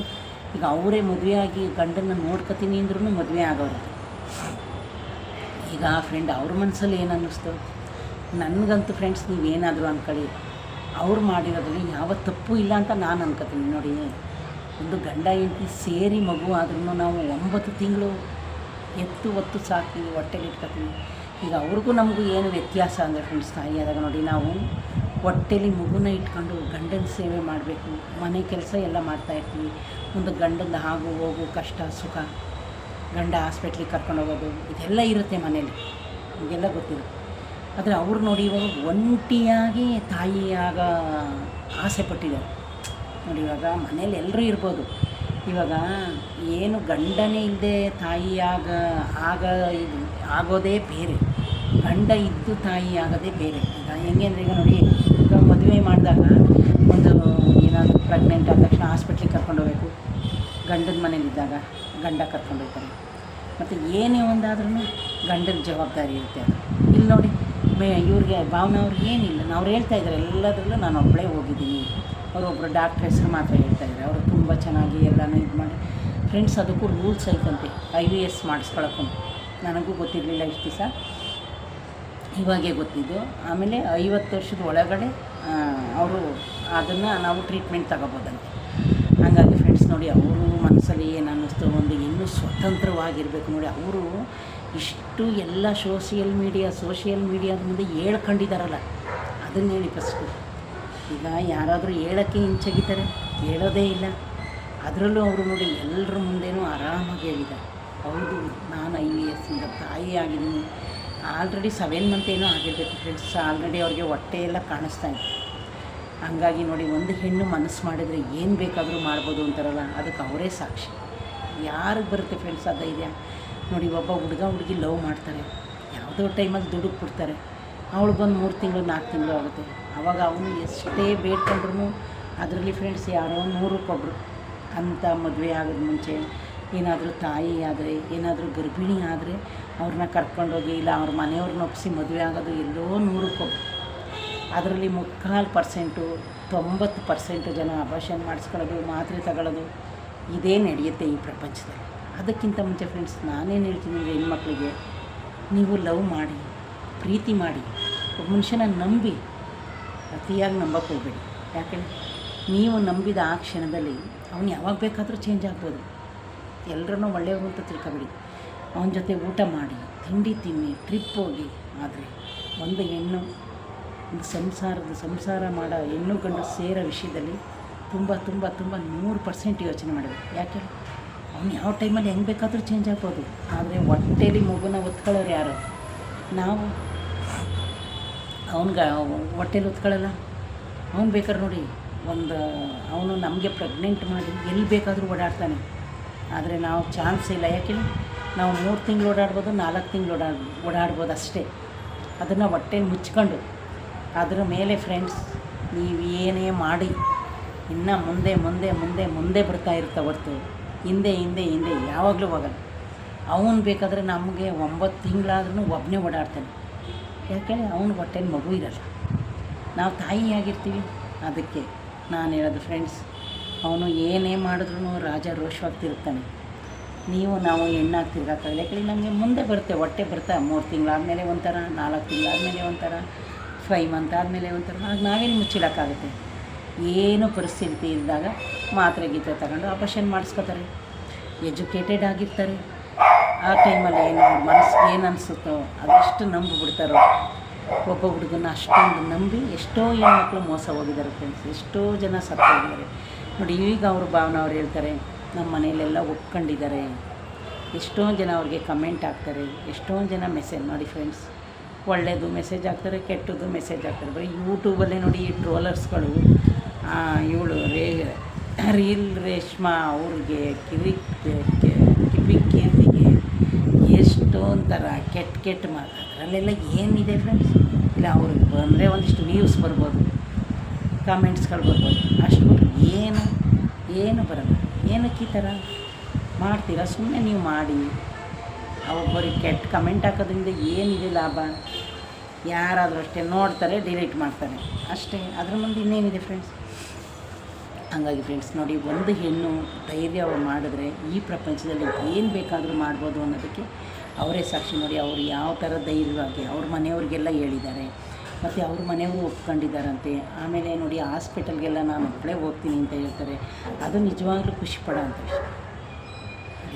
Speaker 1: ಈಗ ಅವರೇ ಮದುವೆಯಾಗಿ ಗಂಡನ ನೋಡ್ಕೊತೀನಿ ಅಂದ್ರೂ ಮದುವೆ ಆಗೋರು ಈಗ ಆ ಫ್ರೆಂಡ್ ಅವ್ರ ಮನಸ್ಸಲ್ಲಿ ಏನು ಅನ್ನಿಸ್ತು? ನನಗಂತೂ ಫ್ರೆಂಡ್ಸ್ ನೀವೇನಾದರೂ ಅಂದ್ಕೊಳ್ಳಿ ಅವ್ರು ಮಾಡಿರೋದ್ರಲ್ಲಿ ಯಾವ ತಪ್ಪು ಇಲ್ಲ ಅಂತ ನಾನು ಅನ್ಕೋತೀನಿ ನೋಡಿ. ಒಂದು ಗಂಡ ಹೆಂಡತಿ ಸೇರಿ ಮಗು ಆದ್ರೂ ನಾವು ಒಂಬತ್ತು ತಿಂಗಳು ಎತ್ತು ಒತ್ತು ಸಾಕ್ತೀವಿ ಹೊಟ್ಟೆಗೆ ಇಟ್ಕೊತೀವಿ. ಈಗ ಅವ್ರಿಗೂ ನಮಗೂ ಏನು ವ್ಯತ್ಯಾಸ ಅಂದರೆ ಫ್ರೆಂಡ್ಸ್ ತಾಯಿ ನೋಡಿ ನಾವು ಹೊಟ್ಟೆಲಿ ಮಗುನ ಇಟ್ಕೊಂಡು ಗಂಡನ ಸೇವೆ ಮಾಡಬೇಕು. ಮನೆ ಕೆಲಸ ಎಲ್ಲ ಮಾಡ್ತಾಯಿರ್ತೀವಿ ಒಂದು ಗಂಡನ ಆಗು ಹೋಗು, ಕಷ್ಟ, ಸುಖ. ಗಂಡ ಹಾಸ್ಪಿಟ್ಲಿಗೆ ಕರ್ಕೊಂಡು ಹೋಗೋದು, ಇದೆಲ್ಲ ಇರುತ್ತೆ ಮನೇಲಿ. ನಮಗೆಲ್ಲ ಗೊತ್ತಿಲ್ಲ ಆದರೆ ಅವ್ರು ನೋಡಿ ಇವಾಗ ಒಂಟಿಯಾಗಿ ತಾಯಿಯಾಗ ಆಸೆ ಪಟ್ಟಿದ್ದಾರೆ. ನೋಡಿ ಇವಾಗ ಮನೇಲಿ ಎಲ್ಲರೂ ಇರ್ಬೋದು. ಇವಾಗ ಏನು ಗಂಡನೇ ಇಲ್ಲದೆ ತಾಯಿಯಾಗ ಆಗ ಆಗೋದೇ ಬೇರೆ. ಗಂಡ ಇದ್ದು ತಾಯಿ ಆಗೋದೇ ಬೇರೆ. ಈಗ ಹೆಂಗೆ ಅಂದರೆ ಈಗ ನೋಡಿ ಮದುವೆ ಮಾಡಿದಾಗ ಒಂದು ಏನಾದರೂ ಪ್ರೆಗ್ನೆಂಟ್ ಆದ ತಕ್ಷಣ ಹಾಸ್ಪಿಟ್ಲಿಗೆ ಕರ್ಕೊಂಡು ಹೋಗ್ಬೇಕು. ಗಂಡನ ಮನೇಲಿದ್ದಾಗ ಗಂಡ ಕರ್ಕೊಂಡು ಹೋಗ್ತಾರೆ. ಮತ್ತು ಏನೇ ಒಂದಾದ್ರೂ ಗಂಡನ ಜವಾಬ್ದಾರಿ ಇರುತ್ತೆ ಅದು. ಇಲ್ಲಿ ನೋಡಿ, ಮೇ ಇವ್ರಿಗೆ ಭಾವನ ಅವ್ರಿಗೆ ಏನಿಲ್ಲ. ಅವ್ರು ಹೇಳ್ತಾ ಇದ್ದಾರೆ ಎಲ್ಲದರಲ್ಲೂ ನಾನು ಒಬ್ಬಳೇ ಹೋಗಿದ್ದೀನಿ. ಅವರೊಬ್ಬರು ಡಾಕ್ಟ್ರ್ ಹೆಸರು ಮಾತ್ರ ಹೇಳ್ತಾ ಇದ್ದಾರೆ ಅವರು ತುಂಬ ಚೆನ್ನಾಗಿ ಎಲ್ಲನೂ ಇದು ಮಾಡಿ. ಫ್ರೆಂಡ್ಸ್ ಅದಕ್ಕೂ ರೂಲ್ಸ್ ಐತಂತೆ ಐ ವಿ ಎಸ್ ಮಾಡಿಸ್ಕೊಳಕ್ಕೂ ನನಗೂ ಗೊತ್ತಿರಲಿಲ್ಲ ಇಷ್ಟು ದಿವಸ. ಇವಾಗೇ ಗೊತ್ತಿದ್ದು. ಆಮೇಲೆ ಐವತ್ತು ವರ್ಷದ ಒಳಗಡೆ ಅವರು ಅದನ್ನು ನಾವು ಟ್ರೀಟ್ಮೆಂಟ್ ತಗೋಬೋದಂತೆ. ಹಾಗಾಗಿ ಫ್ರೆಂಡ್ಸ್ ನೋಡಿ ಅವರು ಮನಸ್ಸಲ್ಲಿ ಏನು ಅನ್ನಿಸ್ತು, ಒಂದು ಇನ್ನೂ ಸ್ವತಂತ್ರವಾಗಿರಬೇಕು ನೋಡಿ. ಅವರು ಇಷ್ಟು ಎಲ್ಲ ಸೋಷಿಯಲ್ ಮೀಡಿಯಾ ಸೋಷಿಯಲ್ ಮೀಡಿಯಾದ ಮುಂದೆ ಹೇಳ್ಕೊಂಡಿದ್ದಾರಲ್ಲ ಅದನ್ನು ಹೇಳಿ ಫಸ್ಟು ಈಗ ಯಾರಾದರೂ ಹೇಳೋಕ್ಕೆ ಹಿಂಚಗಿತಾರೆ ಹೇಳೋದೇ ಇಲ್ಲ. ಅದರಲ್ಲೂ ಅವರು ನೋಡಿ ಎಲ್ಲರ ಮುಂದೆನೂ ಆರಾಮಾಗಿ ಹೇಳಿದ್ದಾರೆ. ಹೌದು, ನಾನು ಐ ಎ ಎಸ್ ತಾಯಿ ಆಗಿದ್ದೀನಿ ಆಲ್ರೆಡಿ ಸೆವೆನ್ ಮಂತ್ ಏನೋ ಆಗಿರ್ಬೇಕು ಫ್ರೆಂಡ್ಸ್ ಆಲ್ರೆಡಿ ಅವ್ರಿಗೆ ಹೊಟ್ಟೆ ಎಲ್ಲ ಕಾಣಿಸ್ತಾ ಇದೆ. ಹಂಗಾಗಿ ನೋಡಿ, ಒಂದು ಹೆಣ್ಣು ಮನಸ್ಸು ಮಾಡಿದರೆ ಏನು ಬೇಕಾದರೂ ಮಾಡ್ಬೋದು ಅಂತಾರಲ್ಲ, ಅದಕ್ಕೆ ಅವರೇ ಸಾಕ್ಷಿ. ಯಾರಿಗೆ ಬರುತ್ತೆ ಫ್ರೆಂಡ್ಸ್ ಆ ಧೈರ್ಯ? ನೋಡಿ, ಒಬ್ಬ ಹುಡುಗ ಹುಡುಗಿ ಲವ್ ಮಾಡ್ತಾರೆ. ಯಾವುದೋ ಟೈಮಲ್ಲಿ ದುಡುಕ್ ಬಿಡ್ತಾರೆ. ಬಂದು ಮೂರು ತಿಂಗಳು ನಾಲ್ಕು ತಿಂಗಳು ಆಗುತ್ತೆ. ಆವಾಗ ಅವನು ಎಷ್ಟೇ ಬೇಡ್ಕೊಂಡ್ರು ಅದರಲ್ಲಿ ಫ್ರೆಂಡ್ಸ್ ಯಾರೋ ನೂರಕ್ಕೊಬ್ರು ಅಂಥ ಮದುವೆ ಆಗೋದು ಮುಂಚೆ, ಏನಾದರೂ ತಾಯಿ ಆದರೆ, ಏನಾದರೂ ಗರ್ಭಿಣಿ ಆದರೆ ಅವ್ರನ್ನ ಕರ್ಕೊಂಡೋಗಿ ಇಲ್ಲ, ಅವ್ರ ಮನೆಯವ್ರನ್ನ ಒಪ್ಪಿಸಿ ಮದುವೆ ಆಗೋದು ಎಲ್ಲೋ ನೂರಕ್ಕೊಬ್ರು ಅದರಲ್ಲಿ ಮುಕ್ಕಾಲು ಪರ್ಸೆಂಟು, ತೊಂಬತ್ತು ಪರ್ಸೆಂಟು ಜನ ಅಬಾಷನ್ ಮಾಡಿಸ್ಕೊಳ್ಳೋದು, ಮಾತ್ರೆ ತಗೊಳ್ಳೋದು, ಇದೇ ನಡೆಯುತ್ತೆ ಈ ಪ್ರಪಂಚದಲ್ಲಿ. ಅದಕ್ಕಿಂತ ಮುಂಚೆ ಫ್ರೆಂಡ್ಸ್ ನಾನೇನು ಹೇಳ್ತೀನಿ ಅಂದರೆ ಹೆಣ್ಮಕ್ಳಿಗೆ, ನೀವು ಲವ್ ಮಾಡಿ, ಪ್ರೀತಿ ಮಾಡಿ, ಒಬ್ಬ ಮನುಷ್ಯನ ನಂಬಿ, ಅತಿಯಾಗಿ ನಂಬಕ್ಕೆ ಹೋಗಬೇಡಿ. ಯಾಕೆಂದರೆ ನೀವು ನಂಬಿದ ಆ ಕ್ಷಣದಲ್ಲಿ, ಅವನು ಯಾವಾಗ ಬೇಕಾದರೂ ಚೇಂಜ್ ಆಗ್ಬೋದು. ಎಲ್ಲರನ್ನೂ ಒಳ್ಳೆಯವರು ಅಂತ ತಿಳ್ಕೊಬೇಡಿ. ಅವನ ಜೊತೆ ಊಟ ಮಾಡಿ, ತಿಂಡಿ ತಿನ್ನಿ ಟ್ರಿಪ್ ಹೋಗಿ. ಆದರೆ ಒಂದು ಹೆಣ್ಣು, ಒಂದು ಸಂಸಾರದ ಸಂಸಾರ ಮಾಡೋ ಹೆಣ್ಣು ಗಂಡು ಸೇರೋ ವಿಷಯದಲ್ಲಿ ತುಂಬ ತುಂಬ ತುಂಬ ನೂರು ಪರ್ಸೆಂಟ್ ಯೋಚನೆ ಮಾಡಬೇಕು. ಯಾಕೆ? ಅವ್ನು ಯಾವ ಟೈಮಲ್ಲಿ ಹೆಂಗೆ ಬೇಕಾದರೂ ಚೇಂಜ್ ಆಗ್ಬೋದು. ಆದರೆ ಹೊಟ್ಟೇಲಿ ಮಗುನ ಒತ್ಕೊಳ್ಳೋರು ಯಾರು? ನಾವು. ಅವನಿಗೆ ಹೊಟ್ಟೆಲಿ ಒತ್ಕೊಳ್ಳಲ್ಲ? ಅವ್ನು ಬೇಕಾದ್ರೆ ನೋಡಿ, ಒಂದು ಅವನು ನಮಗೆ ಪ್ರೆಗ್ನೆಂಟ್ ಮಾಡಿ ಎಲ್ಲಿ ಬೇಕಾದರೂ ಓಡಾಡ್ತಾನೆ. ಆದರೆ ನಾವು ಚಾನ್ಸ್ ಇಲ್ಲ. ಯಾಕೆ? ನಾವು ಮೂರು ತಿಂಗಳು ಓಡಾಡ್ಬೋದು, ನಾಲ್ಕು ತಿಂಗಳು ಓಡಾಡ್ ಓಡಾಡ್ಬೋದು ಅಷ್ಟೇ. ಅದನ್ನು ಹೊಟ್ಟೆ ಮುಚ್ಕೊಂಡು, ಅದರ ಮೇಲೆ ಫ್ರೆಂಡ್ಸ್ ನೀವು ಏನೇ ಮಾಡಿ, ಇನ್ನು ಮುಂದೆ ಮುಂದೆ ಮುಂದೆ ಮುಂದೆ ಬರ್ತಾ ಇರ್ತಾ ಹೊರ್ತು, ಹಿಂದೆ ಹಿಂದೆ ಹಿಂದೆ ಯಾವಾಗಲೂ ಹೋಗಲ್ಲ. ಅವನು ಬೇಕಾದರೆ ನಮಗೆ ಒಂಬತ್ತು ತಿಂಗಳಾದ್ರೂ ಒಬ್ಬನೇ ಓಡಾಡ್ತಾನೆ. ಯಾಕೆಂದರೆ ಅವನ ಹೊಟ್ಟೆನ ಮಗು ಇರಲ್ಲ. ನಾವು ತಾಯಿಯಾಗಿರ್ತೀವಿ ಅದಕ್ಕೆ ನಾನು ಹೇಳೋದು ಫ್ರೆಂಡ್ಸ್ ಅವನು ಏನೇ ಮಾಡಿದ್ರೂ ರಾಜ ರೋಷವಾಗಿ ತಿರುಗ್ತಾನೆ ನೀವು ನಾವು ಹೆಣ್ಣಾಗಿ ತಿರ್ಗಾಕಾಗಲ್ಲ ಯಾಕಂದರೆ ನಮಗೆ ಮುಂದೆ ಬರುತ್ತೆ, ಹೊಟ್ಟೆ ಬರ್ತಾ ಮೂರು ತಿಂಗಳಾದಮೇಲೆ ಒಂಥರ, ನಾಲ್ಕು ತಿಂಗಳಾದಮೇಲೆ ಒಂಥರ ಫೈವ್ ಮಂತ್ ಆದಮೇಲೆ ಒಂಥರ ಆಗ ನಾವೇನು ಮುಚ್ಚಿಡೋಕ್ಕಾಗುತ್ತೆ. ಏನು ಪರಿಸ್ಥಿತಿ ಇದ್ದಾಗ ಮಾತ್ರೆ ಗೀತ್ರೆ ತಗೊಂಡು ಆಪರೇಷನ್ ಮಾಡಿಸ್ಕೋತಾರೆ. ಎಜುಕೇಟೆಡ್ ಆಗಿರ್ತಾರೆ. ಆ ಟೈಮಲ್ಲಿ ಏನು ಮನಸ್ಸು ಮನಸ್ಸಿಗೆ ಏನು ಅನಿಸುತ್ತೋ ಅದೆಷ್ಟು ನಂಬಿಬಿಡ್ತಾರೋ ಒಬ್ಬ ಹುಡುಗನ ಅಷ್ಟೊಂದು ನಂಬಿ ಎಷ್ಟೋ ಹೆಣ್ಮಕ್ಳು ಮೋಸ ಹೋಗಿದ್ದಾರೆ ಫ್ರೆಂಡ್ಸ್ ಎಷ್ಟೋ ಜನ ಸತ್ತೋಗಿದ್ದಾರೆ. ನೋಡಿ, ಈಗ ಅವರು ಭಾವನ ಅವ್ರು ಹೇಳ್ತಾರೆ ನಮ್ಮ ಮನೆಯಲ್ಲೆಲ್ಲ ಒಪ್ಕೊಂಡಿದ್ದಾರೆ. ಎಷ್ಟೊಂದು ಜನ ಅವ್ರಿಗೆ ಕಮೆಂಟ್ ಹಾಕ್ತಾರೆ. ಎಷ್ಟೊಂದು ಜನ ಮೆಸೇಜ್ ನೋಡಿ ಫ್ರೆಂಡ್ಸ್ ಒಳ್ಳೆಯದು ಮೆಸೇಜ್ ಹಾಕ್ತಾರೆ, ಕೆಟ್ಟದ್ದು ಮೆಸೇಜ್ ಹಾಕ್ತಾರೆ. ಬರೀ ಯೂಟ್ಯೂಬಲ್ಲೇ ನೋಡಿ ಈ ಟ್ರೋಲರ್ಸ್ಗಳು ಇವಳು ರೇ ರೀಲ್ ರೇಷ್ಮಾ ಅವ್ರಿಗೆ ಕಿವಿ ಕಿವಿ ಕೀರ್ತಿಗೆ ಎಷ್ಟೊಂಥರ ಕೆಟ್ಟ ಕೆಟ್ಟ ಮಾತು. ಅದರಲ್ಲೆಲ್ಲ ಏನಿದೆ ಫ್ರೆಂಡ್ಸ್ ಇಲ್ಲ, ಅವ್ರಿಗೆ ಬಂದರೆ ಒಂದಿಷ್ಟು ವ್ಯೂಸ್ ಬರ್ಬೋದು ಕಮೆಂಟ್ಸ್ಗಳು ಬರ್ಬೋದು. ಅಷ್ಟು ಏನು ಏನು ಬರಲ್ಲ. ಏನಕ್ಕೆ ಈ ಥರ ಮಾಡ್ತೀರಾ? ಸುಮ್ಮನೆ ನೀವು ಮಾಡಿ. ಒಬ್ಬರಿಗೆ ಕೆಟ್ಟ ಕಮೆಂಟ್ ಹಾಕೋದ್ರಿಂದ ಏನಿದೆ ಲಾಭ? ಯಾರಾದರೂ ಅಷ್ಟೇ ನೋಡ್ತಾರೆ ಡಿಲೀಟ್ ಮಾಡ್ತಾರೆ. ಅಷ್ಟೇ. ಅದ್ರ ಮುಂದೆ ಇನ್ನೇನಿದೆ ಫ್ರೆಂಡ್ಸ್ ಹಂಗಾಗಿ ಫ್ರೆಂಡ್ಸ್ ನೋಡಿ, ಒಂದು ಹೆಣ್ಣು ಧೈರ್ಯ ಅವ್ರು ಮಾಡಿದ್ರೆ ಈ ಪ್ರಪಂಚದಲ್ಲಿ ಏನು ಬೇಕಾದರೂ ಮಾಡ್ಬೋದು ಅನ್ನೋದಕ್ಕೆ ಅವರೇ ಸಾಕ್ಷಿ. ನೋಡಿ, ಅವರು ಯಾವ ಥರ ಧೈರ್ಯವಾಗಿ ಅವ್ರ ಮನೆಯವ್ರಿಗೆಲ್ಲ ಹೇಳಿದ್ದಾರೆ. ಮತ್ತು ಅವ್ರ ಮನೆಯವರು ಒಪ್ಕೊಂಡಿದ್ದಾರಂತೆ. ಆಮೇಲೆ ನೋಡಿ ಹಾಸ್ಪಿಟಲ್ಗೆಲ್ಲ ನಾನು ಒಬ್ಬಳೇ ಹೋಗ್ತೀನಿ ಅಂತ ಹೇಳ್ತಾರೆ. ಅದು ನಿಜವಾಗ್ಲೂ ಖುಷಿ ಪಡೋ ಅಂತ ವಿಷಯ.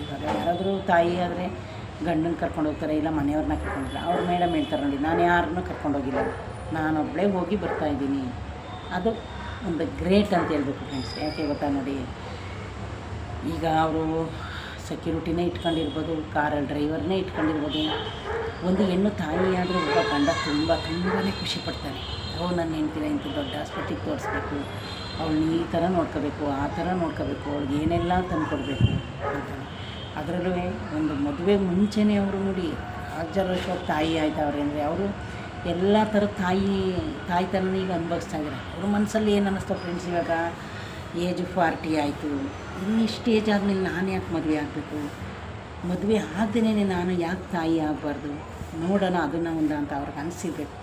Speaker 1: ಇವಾಗ ಯಾರಾದರೂ ತಾಯಿ ಆದರೆ ಗಂಡನ ಕರ್ಕೊಂಡು ಹೋಗ್ತಾರೆ, ಇಲ್ಲ ಮನೆಯವ್ರನ್ನ ಕರ್ಕೊಂಡು ಅವ್ರ ಮೇಡಮ್ ಹೇಳ್ತಾರೆ ನೋಡಿ, ನಾನು ಯಾರನ್ನೂ ಕರ್ಕೊಂಡೋಗಿಲ್ಲ ನಾನೊಬ್ಬಳೇ ಹೋಗಿ ಬರ್ತಾಯಿದ್ದೀನಿ ಅದು ಒಂದು ಗ್ರೇಟ್ ಅಂತ ಹೇಳ್ಬೇಕು ಫ್ರೆಂಡ್ಸ್. ಯಾಕೆ ಗೊತ್ತಾ ನೋಡಿ? ಈಗ ಅವರು ಸೆಕ್ಯೂರಿಟಿನೇ ಇಟ್ಕೊಂಡಿರ್ಬೋದು ಕಾರಲ್ಲಿ ಡ್ರೈವರ್ನೇ ಇಟ್ಕೊಂಡಿರ್ಬೋದು. ಒಂದು ಹೆಣ್ಣು ತಾಯಿಯಾದರೂ ಒಬ್ಬ ಗಂಡ ತುಂಬ ತುಂಬಾ ಖುಷಿ ಪಡ್ತಾನೆ. ಓ ನನ್ನ ಹೆಂಡ್ತಿನ ಇಂಥ ದೊಡ್ಡ ಆಸ್ಪತ್ರೆಗೆ ತೋರಿಸ್ಬೇಕು. ಅವಳನ್ನ ಈ ಥರ ನೋಡ್ಕೋಬೇಕು, ಆ ಥರ ನೋಡ್ಕೋಬೇಕು, ಅವ್ಳಿಗೆ ಏನೆಲ್ಲ ತಂದು ಕೊಡಬೇಕು ಅಂತಾನೆ ಅದರಲ್ಲೂ ಒಂದು ಮದುವೆ ಮುಂಚೆನೇ ಅವರು ನೋಡಿ ರಾಜ್ಯರೋಷವಾಗಿ ತಾಯಿ ಆಯ್ತವ್ರೆ ಅಂದರೆ ಅವರು ಎಲ್ಲ ಥರದ ತಾಯಿ ತಾಯಿ ಥರನೇ ಈಗ ಅನುಭವಿಸ್ತಾ ಇದ್ದಾರೆ. ಅವ್ರ ಮನಸ್ಸಲ್ಲಿ ಏನು ಅನ್ನಿಸ್ತಾವೆ ಫ್ರೆಂಡ್ಸ್ ಇವಾಗ? ಏಜು ಫಾರ್ಟಿ ಆಯಿತು. ಇನ್ನಿಷ್ಟು ಏಜ್ ಆದಮೇಲೆ ನಾನು ಯಾಕೆ ಮದುವೆ ಆಗಬೇಕು? ಮದುವೆ ಆಗದೇನೆ ನಾನು ಯಾಕೆ ತಾಯಿ ಆಗಬಾರ್ದು? ನೋಡೋಣ, ಅದನ್ನು ಒಂದು ಅಂತ ಅವ್ರಿಗೆ ಅನಿಸಿರ್ಬೇಕು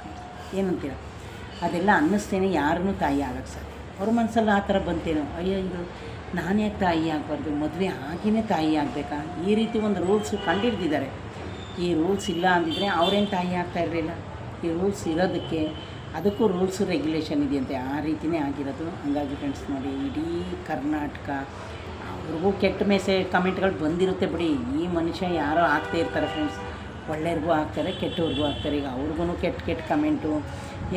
Speaker 1: ಏನಂತೀರ? ಅದೆಲ್ಲ ಅನ್ನಿಸ್ತೇನೆ, ಯಾರನ್ನೂ ತಾಯಿ ಆಗೋಕ್ಕೆ ಸಾಧ್ಯ ಅವ್ರ ಮನಸ್ಸಲ್ಲಿ ಆ ಥರ ಬಂತೇನೋ? ಅಯ್ಯೋ, ಇದು ನಾನು ಯಾಕೆ ತಾಯಿ ಆಗಬಾರ್ದು? ಮದುವೆ ಆಗಿನೇ ತಾಯಿ ಆಗಬೇಕಾ? ಈ ರೀತಿ ಒಂದು ರೂಲ್ಸು ಕಂಡಿಡ್ದಿದ್ದಾರೆ. ಈ ರೂಲ್ಸ್ ಇಲ್ಲ ಅಂದಿದ್ರೆ ಅವ್ರೇನು ತಾಯಿ ಆಗ್ತಾ ಇರಲಿಲ್ಲ? ಈ ರೂಲ್ಸ್ ಇರೋದಕ್ಕೆ ಅದಕ್ಕೂ ರೂಲ್ಸು ರೆಗ್ಯುಲೇಷನ್ ಇದೆಯಂತೆ. ಆ ರೀತಿಯೇ ಆಗಿರೋದು. ಹಂಗಾಗಿ ಫ್ರೆಂಡ್ಸ್ ನೋಡಿ, ಇಡೀ ಕರ್ನಾಟಕ, ಅವ್ರಿಗೂ ಕೆಟ್ಟ ಮೆಸೇಜ್ ಕಮೆಂಟ್ಗಳು ಬಂದಿರುತ್ತೆ ಬಿಡಿ. ಈ ಮನುಷ್ಯ ಯಾರೋ ಆಗ್ತಾ ಇರ್ತಾರೆ ಫ್ರೆಂಡ್ಸ್ ಒಳ್ಳೆಯವ್ರಿಗೂ ಆಗ್ತಾರೆ, ಕೆಟ್ಟವ್ರಿಗೂ ಆಗ್ತಾರೆ. ಈಗ ಅವ್ರಿಗೂ ಕೆಟ್ಟ ಕೆಟ್ಟ ಕಮೆಂಟು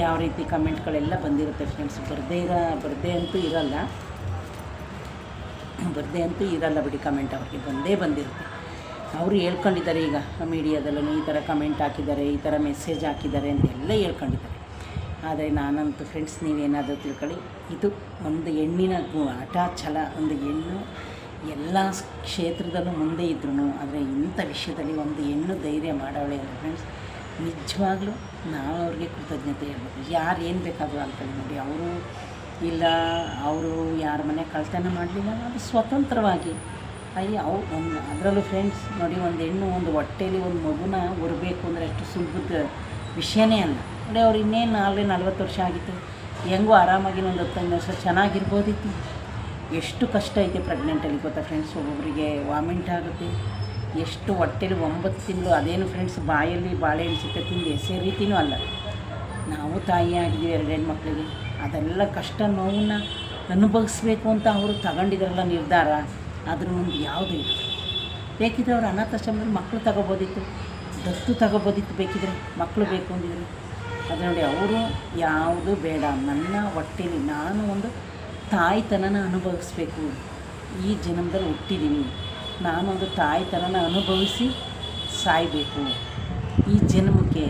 Speaker 1: ಯಾವ ರೀತಿ ಕಮೆಂಟ್ಗಳೆಲ್ಲ ಬಂದಿರುತ್ತೆ ಫ್ರೆಂಡ್ಸ್ ಬರದೇ ಇರೋ, ಬರದೇ ಅಂತೂ ಇರಲ್ಲ. ಬರದೇ ಅಂತೂ ಇರಲ್ಲ ಬಿಡಿ ಕಮೆಂಟ್ ಅವ್ರಿಗೆ. ಬಂದೇ ಬಂದಿರುತ್ತೆ. ಅವರು ಹೇಳ್ಕೊಂಡಿದ್ದಾರೆ ಈಗ ಮೀಡಿಯಾದಲ್ಲೂ ಈ ಥರ ಕಮೆಂಟ್ ಹಾಕಿದ್ದಾರೆ, ಈ ಥರ ಮೆಸೇಜ್ ಹಾಕಿದ್ದಾರೆ ಅಂತೆಲ್ಲ ಹೇಳ್ಕೊಂಡಿದ್ದಾರೆ. ಆದರೆ ನಾನಂತೂ ಫ್ರೆಂಡ್ಸ್ ನೀವೇನಾದರೂ ತಿಳ್ಕೊಳ್ಳಿ. ಇದು ಒಂದು ಹೆಣ್ಣಿನ ಹಠ ಛಲ ಒಂದು ಹೆಣ್ಣು ಎಲ್ಲ ಕ್ಷೇತ್ರದಲ್ಲೂ ಮುಂದೆ ಇದ್ರೂ ಆದರೆ ಇಂಥ ವಿಷಯದಲ್ಲಿ ಒಂದು ಹೆಣ್ಣು ಧೈರ್ಯ ಮಾಡೋಳೆ ಅಂದರೆ ಫ್ರೆಂಡ್ಸ್ ನಿಜವಾಗ್ಲೂ ನಾವು ಅವ್ರಿಗೆ ಕೃತಜ್ಞತೆ ಹೇಳ್ಬೇಕು. ಯಾರು ಏನು ಬೇಕಾದರೂ ಅಂತೇಳಿ ನೋಡಿ. ಅವರು ಇಲ್ಲ, ಅವರು ಯಾರ ಮನೆ ಕಳ್ತನ ಮಾಡಲಿಲ್ಲ ಅದು ಸ್ವತಂತ್ರವಾಗಿ. ಅಯ್ಯ, ಅವು ಒಂದು ಅದರಲ್ಲೂ ಫ್ರೆಂಡ್ಸ್ ನೋಡಿ, ಒಂದು ಹೆಣ್ಣು ಒಂದು ಹೊಟ್ಟೆಯಲ್ಲಿ ಒಂದು ಮಗುನ ಹೊರಬೇಕು ಅಂದರೆ ಅಷ್ಟು ಸುಲಭದ ವಿಷಯನೇ ಅಲ್ಲ. ನೋಡಿ ಅವ್ರು ಇನ್ನೇನು ಆಲ್ರೆಡಿ ನಲ್ವತ್ತು ವರ್ಷ ಆಗಿತ್ತು. ಹೆಂಗೋ ಆರಾಮಾಗಿ ಒಂದು ಹತ್ತೈದು ವರ್ಷ ಚೆನ್ನಾಗಿರ್ಬೋದಿತ್ತು. ಎಷ್ಟು ಕಷ್ಟ ಐತೆ ಪ್ರೆಗ್ನೆಂಟಲ್ಲಿ ಗೊತ್ತಾ ಫ್ರೆಂಡ್ಸ್ ಒಬ್ಬೊಬ್ಬರಿಗೆ ವಾಮಿಂಟ್ ಆಗುತ್ತೆ. ಎಷ್ಟು ಹೊಟ್ಟೆಲಿ ಒಂಬತ್ತು ತಿಂಗಳು ಅದೇನು ಫ್ರೆಂಡ್ಸ್ ಬಾಯಲ್ಲಿ ಬಾಳೆಹಣ್ಣು ಸಿಕ್ಕ ತಿಂದು ಎಸೆ ರೀತಿಯೂ ಅಲ್ಲ. ನಾವು ತಾಯಿ ಆಗಿದ್ದೀವಿ ಎರಡು ಮಕ್ಕಳಿಗೆ ಅದೆಲ್ಲ ಕಷ್ಟ ನೋವನ್ನ ಅನುಭವಿಸ್ಬೇಕು ಅಂತ ಅವರು ತಗೊಂಡಿದ್ರಲ್ಲ ನಿರ್ಧಾರ. ಅದ್ರ ಮುಂದೆ ಯಾವುದೂ ಇಲ್ಲ. ಬೇಕಿದ್ರೆ ಅವ್ರು ಅನಾಥಾಶ್ರಮದಲ್ಲಿ ಮಕ್ಕಳು ತಗೋಬೋದಿತ್ತು. ದತ್ತು ತಗೋಬೋದಿತ್ತು ಬೇಕಿದ್ರೆ ಮಕ್ಕಳು ಬೇಕು ಅಂದಿದ್ರು. ಅದು ನೋಡಿ, ಅವರು ಯಾವುದು ಬೇಡ. ನನ್ನ ಹೊಟ್ಟೆಲಿ ನಾನು ಒಂದು ತಾಯಿತನನ ಅನುಭವಿಸ್ಬೇಕು. ಈ ಜನ್ಮದಲ್ಲಿ ಹುಟ್ಟಿದ್ದೀನಿ ನಾನು ಒಂದು ತಾಯಿತನನ ಅನುಭವಿಸಿ ಸಾಯಬೇಕು. ಈ ಜನ್ಮಕ್ಕೆ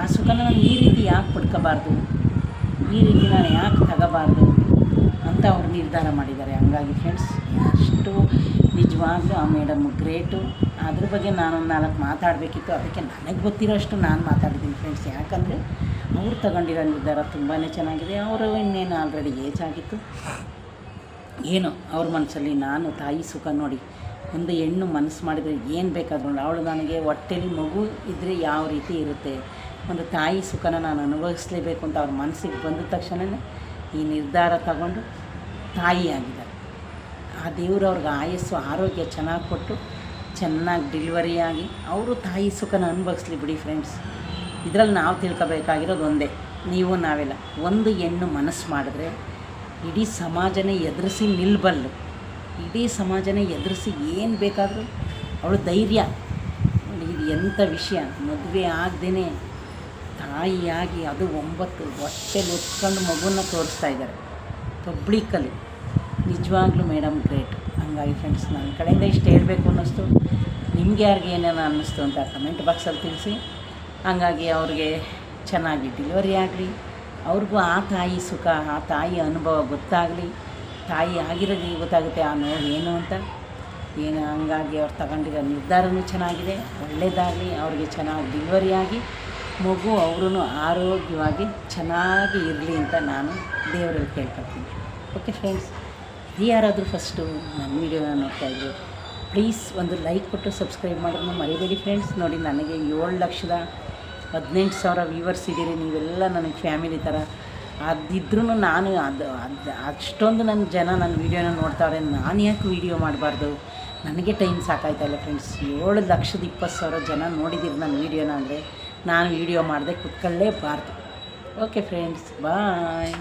Speaker 1: ಆ ಸುಖನ ನಾನು ಈ ರೀತಿ ಯಾಕೆ ಪಡ್ಕೋಬಾರ್ದು? ಈ ರೀತಿ ನಾನು ಯಾಕೆ ತಗೋಬಾರ್ದು ಅಂತ ಅವ್ರು ನಿರ್ಧಾರ ಮಾಡಿದ್ದಾರೆ. ಹಂಗಾಗಿ ಫ್ರೆಂಡ್ಸ್ ಅಷ್ಟು ನಿಜವಾಗ್ಲೂ ಆ ಮೇಡಮ್ ಗ್ರೇಟು ಅದ್ರ ಬಗ್ಗೆ ನಾನೊಂದು ನಾಲ್ಕು ಮಾತಾಡಬೇಕಿತ್ತು. ಅದಕ್ಕೆ ನನಗೆ ಗೊತ್ತಿರೋಷ್ಟು ನಾನು ಮಾತಾಡಿದ್ದೀನಿ ಫ್ರೆಂಡ್ಸ್ ಯಾಕಂದರೆ ಅವ್ರು ತಗೊಂಡಿರೋ ನಿರ್ಧಾರ ತುಂಬಾ ಚೆನ್ನಾಗಿದೆ. ಅವರು ಇನ್ನೇನು ಆಲ್ರೆಡಿ ಏಜ್ ಆಗಿತ್ತು. ಏನು ಅವ್ರ ಮನಸ್ಸಲ್ಲಿ ನಾನು ತಾಯಿ ಸುಖ ನೋಡಿ ಒಂದು ಹೆಣ್ಣು ಮನಸ್ಸು ಮಾಡಿದರೆ ಏನು ಬೇಕಾದ್ರೂ ಅವಳು ನನಗೆ ಹೊಟ್ಟೆಲಿ ಮಗು ಇದ್ದರೆ ಯಾವ ರೀತಿ ಇರುತ್ತೆ? ಒಂದು ತಾಯಿ ಸುಖನ ನಾನು ಅನುಭವಿಸಲೇಬೇಕು ಅಂತ ಅವ್ರ ಮನಸ್ಸಿಗೆ ಬಂದ ತಕ್ಷಣವೇ ಈ ನಿರ್ಧಾರ ತಗೊಂಡು ತಾಯಿಯಾಗಿದ್ದಾರೆ. ಆ ದೇವರು ಅವ್ರಿಗೆ ಆಯಸ್ಸು, ಆರೋಗ್ಯ ಚೆನ್ನಾಗಿ ಕೊಟ್ಟು ಚೆನ್ನಾಗಿ ಡೆಲಿವರಿ ಆಗಿ ಅವರು ತಾಯಿ ಸುಖನ ಅನುಭವಿಸ್ಲಿ ಬಿಡಿ ಫ್ರೆಂಡ್ಸ್ ಇದರಲ್ಲಿ ನಾವು ತಿಳ್ಕೊಬೇಕಾಗಿರೋದು ಒಂದೇ, ನೀವು ನಾವೆಲ್ಲ. ಒಂದು ಹೆಣ್ಣು ಮನಸ್ಸು ಮಾಡಿದ್ರೆ ಇಡೀ ಸಮಾಜನೇ ಎದುರಿಸಿ ನಿಲ್ಬಲ್ಲು. ಇಡೀ ಸಮಾಜನೇ ಎದುರಿಸಿ ಏನು ಬೇಕಾದರೂ ಅವಳು ಧೈರ್ಯ. ಇದು ಎಂಥ ವಿಷಯ? ಮದುವೆ ಆಗದೇ ತಾಯಿಯಾಗಿ ಅದು ಒಂಬತ್ತು ಹೊಟ್ಟೆಲಿ ಒತ್ಕೊಂಡು ಮಗುನ ತೋರಿಸ್ತಾ ಇದ್ದಾರೆ. ಪಬ್ಲಿಕ್ಕಲ್ಲಿ ನಿಜವಾಗ್ಲೂ ಮೇಡಮ್ ಗ್ರೇಟ್ ಹಂಗಾಗಿ ಫ್ರೆಂಡ್ಸ್ ನನ್ನ ಕಡೆಯಿಂದ ಇಷ್ಟು ಹೇಳಬೇಕು ಅನ್ನಿಸ್ತು. ನಿಮಗೆ ಯಾರಿಗೆ ಏನೇನೋ ಅನ್ನಿಸ್ತು ಅಂತ ಕಮೆಂಟ್ ಬಾಕ್ಸಲ್ಲಿ ತಿಳಿಸಿ. ಹಾಗಾಗಿ ಅವ್ರಿಗೆ ಚೆನ್ನಾಗಿ ಡಿಲಿವರಿ ಆಗಲಿ. ಅವ್ರಿಗೂ ಆ ತಾಯಿ ಸುಖ, ಆ ತಾಯಿ ಅನುಭವ ಗೊತ್ತಾಗಲಿ. ತಾಯಿ ಆಗಿರೋದು ಗೊತ್ತಾಗುತ್ತೆ, ಆ ನೋವು ಏನು ಅಂತ. ಏನು, ಹಂಗಾಗಿ ಅವ್ರು ತಗೊಂಡಿರೋ ನಿರ್ಧಾರವೂ ಚೆನ್ನಾಗಿದೆ. ಒಳ್ಳೆಯದಾಗಲಿ ಅವ್ರಿಗೆ ಚೆನ್ನಾಗಿ ಡಿಲಿವರಿ ಆಗಿ. ಮಗು ಅವ್ರೂ ಆರೋಗ್ಯವಾಗಿ ಚೆನ್ನಾಗಿ ಇರಲಿ ಅಂತ ನಾನು ದೇವರಲ್ಲಿ ಕೇಳ್ಕೊಳ್ತೀನಿ. ಓಕೆ ಫ್ರೆಂಡ್ಸ್ ಯಾರಾದರೂ ಫಸ್ಟು ನನ್ನ ವೀಡಿಯೋನ ನೋಡ್ತಾ ಇದ್ದರು ಪ್ಲೀಸ್ ಒಂದು ಲೈಕ್ ಕೊಟ್ಟು ಸಬ್ಸ್ಕ್ರೈಬ್ ಮಾಡೋದನ್ನ ಮರಿಬೇಡಿ ಫ್ರೆಂಡ್ಸ್ ನೋಡಿ, ನನಗೆ ಏಳು ಲಕ್ಷದ ಹದಿನೆಂಟು ಸಾವಿರ ವ್ಯೂವರ್ಸ್ ಇದ್ದೀರಿ. ನೀವೆಲ್ಲ ನನಗೆ ಫ್ಯಾಮಿಲಿ ಥರ ಅದಿದ್ರೂ ನಾನು ಅದು ಅದು, ಅಷ್ಟೊಂದು ನನ್ನ ಜನ ನನ್ನ ವೀಡಿಯೋನ ನೋಡ್ತಾವ್ರೆ ನಾನು ಯಾಕೆ ವೀಡಿಯೋ ಮಾಡಬಾರ್ದು? ನನಗೆ ಟೈಮ್ ಸಾಕಾಯ್ತಾಯಿಲ್ಲ ಫ್ರೆಂಡ್ಸ್ ಏಳು ಲಕ್ಷದ ಇಪ್ಪತ್ತು ಸಾವಿರ ಜನ ನೋಡಿದ್ದೀರಿ ನನ್ನ ವೀಡಿಯೋನ ಅಂದರೆ, ನಾನು ವೀಡಿಯೋ ಮಾಡದೆ ಕುತ್ಕೊಳ್ಳೇಬಾರ್ದು ಓಕೆ ಫ್ರೆಂಡ್ಸ್ ಬಾಯ್